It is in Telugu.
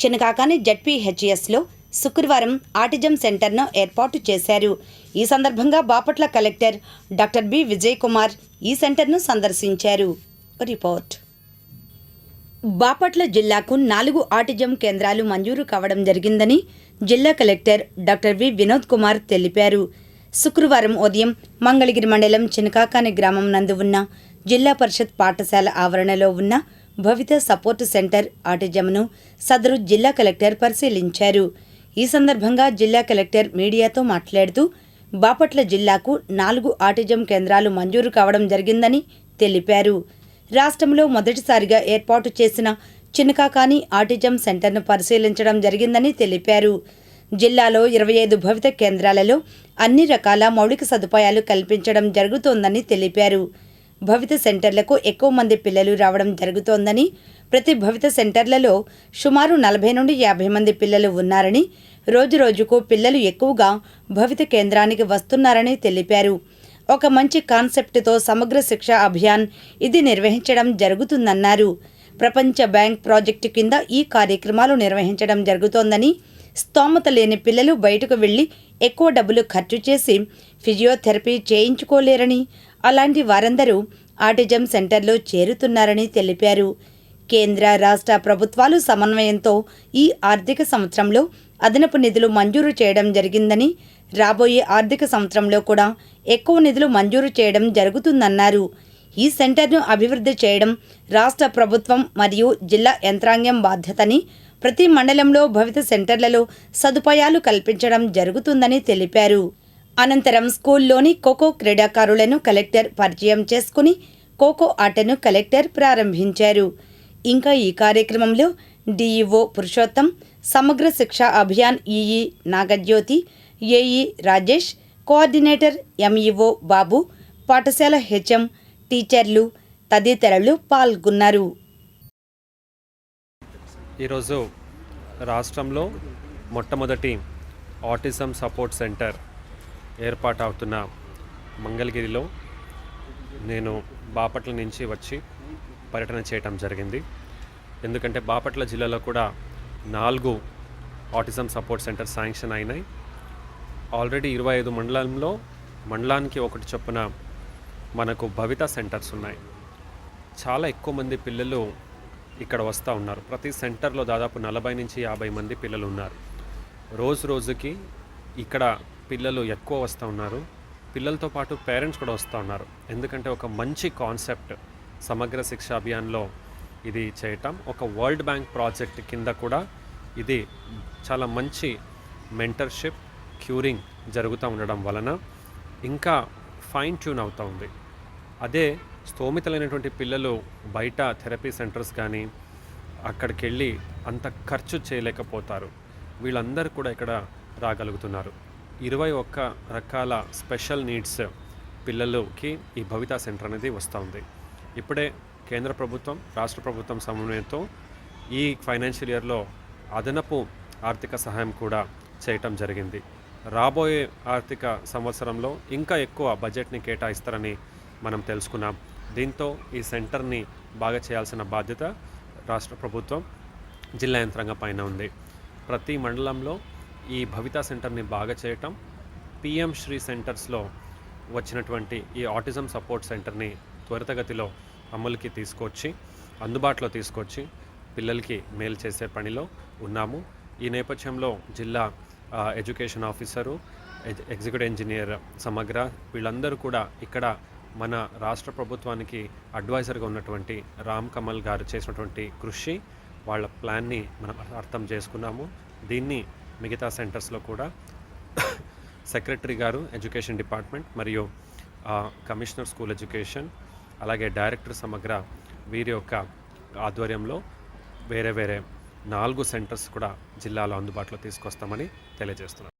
చినకాకాని జడ్పీహెచ్ఎస్లో శుక్రవారం ఆటిజం సెంటర్ను ఏర్పాటు చేశారు. ఈ సందర్భంగా Bapatla collector doctor B. Vijay Kumar ఈ సెంటర్ను సందర్శించారు. రిపోర్ట్. బాపట్ల జిల్లాకు నాలుగు ఆటిజం కేంద్రాలు మంజూరు కావడం జరిగిందని జిల్లా collector doctor V. Vinod Kumar తెలిపారు. శుక్రవారం ఉదయం మంగళగిరి మండలం చినకాకాని గ్రామం నందు ఉన్న జిల్లా పరిషత్ పాఠశాల ఆవరణలో ఉన్న భవిత సపోర్ట్ సెంటర్ ఆటిజంను సదరు జిల్లా కలెక్టర్ పరిశీలించారు. ఈ సందర్భంగా జిల్లా కలెక్టర్ మీడియాతో మాట్లాడుతూ బాపట్ల జిల్లాకు నాలుగు ఆటిజం కేంద్రాలు మంజూరు కావడం జరిగిందని తెలిపారు. రాష్ట్రంలో మొదటిసారిగా ఏర్పాటు చేసిన చినకాకాని ఆటిజం సెంటర్ను పరిశీలించడం జరిగిందని తెలిపారు. జిల్లాలో ఇరవై ఐదు భవిత కేంద్రాలలో అన్ని రకాల మౌలిక సదుపాయాలు కల్పించడం జరుగుతోందని తెలిపారు. భవిత సెంటర్లకు ఎక్కువ మంది పిల్లలు రావడం జరుగుతోందని ప్రతి భవిత సెంటర్లలో సుమారు నలభై నుండి యాభై మంది పిల్లలు ఉన్నారని రోజురోజుకు పిల్లలు ఎక్కువగా భవిత కేంద్రానికి వస్తున్నారని తెలిపారు. ఒక మంచి కాన్సెప్ట్తో సమగ్ర శిక్ష అభియాన్ ఇది నిర్వహించడం జరుగుతుందన్నారు. ప్రపంచ బ్యాంక్ ప్రాజెక్టు కింద ఈ కార్యక్రమాలు నిర్వహించడం జరుగుతోందని స్తోమత లేని పిల్లలు బయటకు వెళ్ళి ఎక్కువ డబ్బులు ఖర్చు చేసి ఫిజియోథెరపీ చేయించుకోలేరని అలాంటి వారందరూ ఆటిజం సెంటర్లో చేరుతున్నారని తెలిపారు. కేంద్ర రాష్ట్ర ప్రభుత్వాలు సమన్వయంతో ఈ ఆర్థిక సంవత్సరంలో అదనపు నిధులు మంజూరు చేయడం జరిగిందని రాబోయే ఆర్థిక సంవత్సరంలో కూడా ఎక్కువ నిధులు మంజూరు చేయడం జరుగుతుందన్నారు. ఈ సెంటర్ను అభివృద్ధి చేయడం రాష్ట్ర ప్రభుత్వం మరియు జిల్లా యంత్రాంగం బాధ్యతని ప్రతి మండలంలో భవిత సెంటర్లలో సదుపాయాలు కల్పించడం జరుగుతుందని తెలిపారు. అనంతరం స్కూల్లోని ఖోఖో క్రీడాకారులను కలెక్టర్ పరిచయం చేసుకుని ఖోఖో ఆటను కలెక్టర్ ప్రారంభించారు. ఇంకా ఈ కార్యక్రమంలో DEO Purushottam Samagra Shiksha Abhiyan EE Nagajyothi AE Rajesh coordinator MEO Babu పాఠశాల హెచ్ఎం టీచర్లు తదితరులు పాల్గొన్నారు. ఈరోజు రాష్ట్రంలో మొట్టమొదటి ఆటిజం సపోర్ట్ సెంటర్ ఏర్పాటు అవుతున్న మంగళగిరిలో నేను బాపట్ల నుంచి వచ్చి పర్యటన చేయటం జరిగింది. ఎందుకంటే బాపట్ల జిల్లాలో కూడా నాలుగు ఆటిజం సపోర్ట్ సెంటర్ శాంక్షన్ అయినాయి. ఆల్రెడీ ఇరవై ఐదు మండలంలో మండలానికి ఒకటి చొప్పున మనకు భవిత సెంటర్స్ ఉన్నాయి. చాలా ఎక్కువ మంది పిల్లలు ఇక్కడ వస్తూ ఉన్నారు. ప్రతి సెంటర్లో దాదాపు నలభై నుంచి యాభై మంది పిల్లలు ఉన్నారు. రోజు రోజుకి ఇక్కడ పిల్లలు ఎక్కువ వస్తూ ఉన్నారు. పిల్లలతో పాటు పేరెంట్స్ కూడా వస్తూ ఉన్నారు. ఎందుకంటే ఒక మంచి కాన్సెప్ట్ సమగ్ర శిక్ష అభియాన్లో ఇది చేయటం ఒక వరల్డ్ బ్యాంక్ ప్రాజెక్ట్ కింద కూడా ఇది చాలా మంచి మెంటర్షిప్ క్యూరింగ్ జరుగుతూ ఉండడం వలన ఇంకా ఫైన్ ట్యూన్ అవుతూ ఉంది. అదే స్తోమితలైనటువంటి పిల్లలు బయట థెరపీ సెంటర్స్ కానీ అక్కడికి వెళ్ళి అంత ఖర్చు చేయలేకపోతారు. వీళ్ళందరూ కూడా ఇక్కడ రాగలుగుతున్నారు. ఇరవై ఒక్క రకాల స్పెషల్ నీడ్స్ పిల్లలకి ఈ భవిత సెంటర్ అనేది వస్తూ ఉంది. ఇప్పుడే కేంద్ర ప్రభుత్వం రాష్ట్ర ప్రభుత్వం సమన్వయంతో ఈ ఫైనాన్షియల్ ఇయర్లో అదనపు ఆర్థిక సహాయం కూడా చేయటం జరిగింది. రాబోయే ఆర్థిక సంవత్సరంలో ఇంకా ఎక్కువ బడ్జెట్ని కేటాయిస్తారని మనం తెలుసుకున్నాం. దీంతో ఈ సెంటర్ని బాగా చేయాల్సిన బాధ్యత రాష్ట్ర ప్రభుత్వం జిల్లా యంత్రాంగం పైన ఉంది. ప్రతి మండలంలో ఈ భవితా సెంటర్ని బాగా చేయటం పిఎం శ్రీ సెంటర్స్లో వచ్చినటువంటి ఈ ఆటిజం సపోర్ట్ సెంటర్ని త్వరితగతిలో అమలుకి తీసుకొచ్చి అందుబాటులో తీసుకొచ్చి పిల్లలకి మేలు చేసే పనిలో ఉన్నాము. ఈ నేపథ్యంలో జిల్లా education officer ex- executive engineer Samagra వీళ్ళందరూ కూడా ఇక్కడ మన రాష్ట్ర ప్రభుత్వానికి అడ్వైజర్గా ఉన్నటువంటి రామ్ కమల్ గారు చేసినటువంటి కృషి వాళ్ళ ప్లాన్ని మనం అర్థం చేసుకున్నాము. దీన్ని మిగతా సెంటర్స్లో కూడా సెక్రటరీ గారు ఎడ్యుకేషన్ డిపార్ట్మెంట్ మరియు కమిషనర్ స్కూల్ ఎడ్యుకేషన్ అలాగే డైరెక్టర్ సమగ్ర వీరి యొక్క ఆధ్వర్యంలో వేరే వేరే నాలుగు సెంటర్స్ కూడా జిల్లాలో అందుబాటులో తీసుకొస్తామని తెలియజేస్తున్నాను